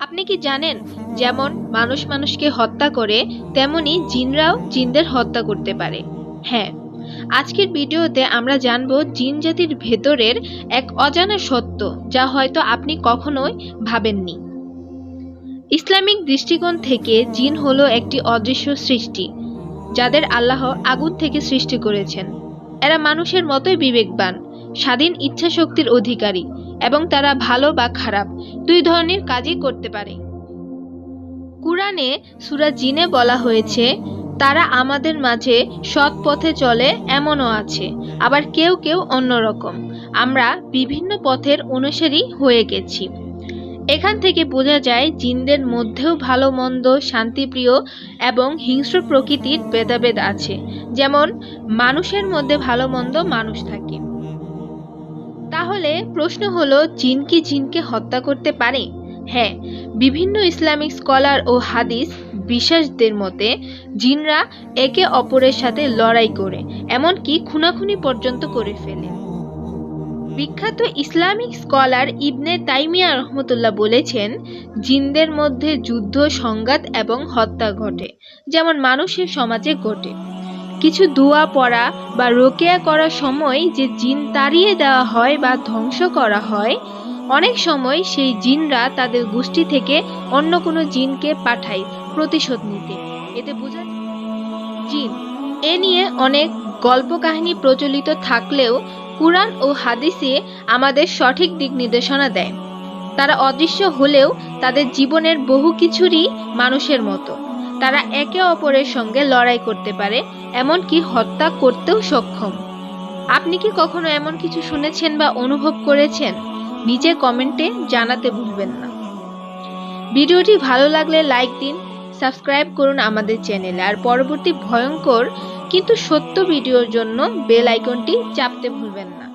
আপনি কি জানেন, যেমন মানুষ মানুষকে হত্যা করে, তেমনি জিনরাও জিনদের হত্যা করতে পারে। হ্যাঁ আজকের ভিডিওতে আমরা জানব জিন জাতির ভেতরের এক অজানা সত্য, যা হয়তো আপনি কখনোই ভাবেননি। ইসলামিক দৃষ্টিকোণ থেকে জিন হলো একটি অদৃশ্য সৃষ্টি, যাদের আল্লাহ আগুন থেকে সৃষ্টি করেছেন। এরা মানুষের মতোই বিবেকবান, স্বাধীন ইচ্ছাশক্তির অধিকারী এবং তারা ভালো বা খারাপ, দুই ধরনের কাজই করতে পারে। কুরআনে সূরা জিনে বলা হয়েছে, তারা আমাদের মাঝে সৎ পথে চলে এমনও আছে, আবার কেউ কেউ অন্যরকম। আমরা বিভিন্ন পথের অনুসারী হয়ে গেছি। এখান থেকে বোঝা যায়, জিনদের মধ্যেও ভালো, মন্দ, শান্তিপ্রিয় এবং হিংস্র প্রকৃতির ভেদাভেদ আছে। যেমন, মানুষের মধ্যে ভালো, মন্দ মানুষ থাকে। তাহলে প্রশ্ন হলো, জিন কি জিনকে হত্যা করতে পারে? হ্যাঁ বিভিন্ন ইসলামিক স্কলার ও হাদিস বিশ্বাসদের মতে, জিনরা একে অপরের সাথে লড়াই করে, এমনকি খুনাখুনি পর্যন্ত করে ফেলে। বিখ্যাত ইসলামিক স্কলার ইবনে তাইমিয়া রহমতুল্লাহ বলেছেন, জিনদের মধ্যে যুদ্ধ, সংঘাত এবং হত্যা ঘটে, যেমন মানুষের সমাজে ঘটে। কিছু দোয়া পড়া বা রোকেয়া করার সময় যে জিন তাড়িয়ে দেওয়া হয় বা ধ্বংস করা হয়, অনেক সময় সেই জিনরা তাদের গোষ্ঠী থেকে অন্য কোনো জিনকে পাঠায় প্রতিশোধ নিতে। এতে বোঝা জিন, এ নিয়ে অনেক গল্প কাহিনী প্রচলিত থাকলেও কুরআন ও হাদিসে আমাদের সঠিক দিক নির্দেশনা দেয়। তারা অদৃশ্য হলেও তাদের জীবনের বহু কিছুরই মানুষের মতো। তারা একে অপরের সঙ্গে লড়াই করতে পারে, এমনকি হত্যা করতেও সক্ষম। আপনি কি কখনো এমন কিছু শুনেছেন বা অনুভব করেছেন? নিচে কমেন্টে জানাতে ভুলবেন না। ভিডিওটি ভালো লাগলে লাইক দিন, সাবস্ক্রাইব করুন আমাদের চ্যানেলে, আর পরবর্তী ভয়ঙ্কর কিন্তু সত্য ভিডিওর জন্য বেল আইকনটি চাপতে ভুলবেন না।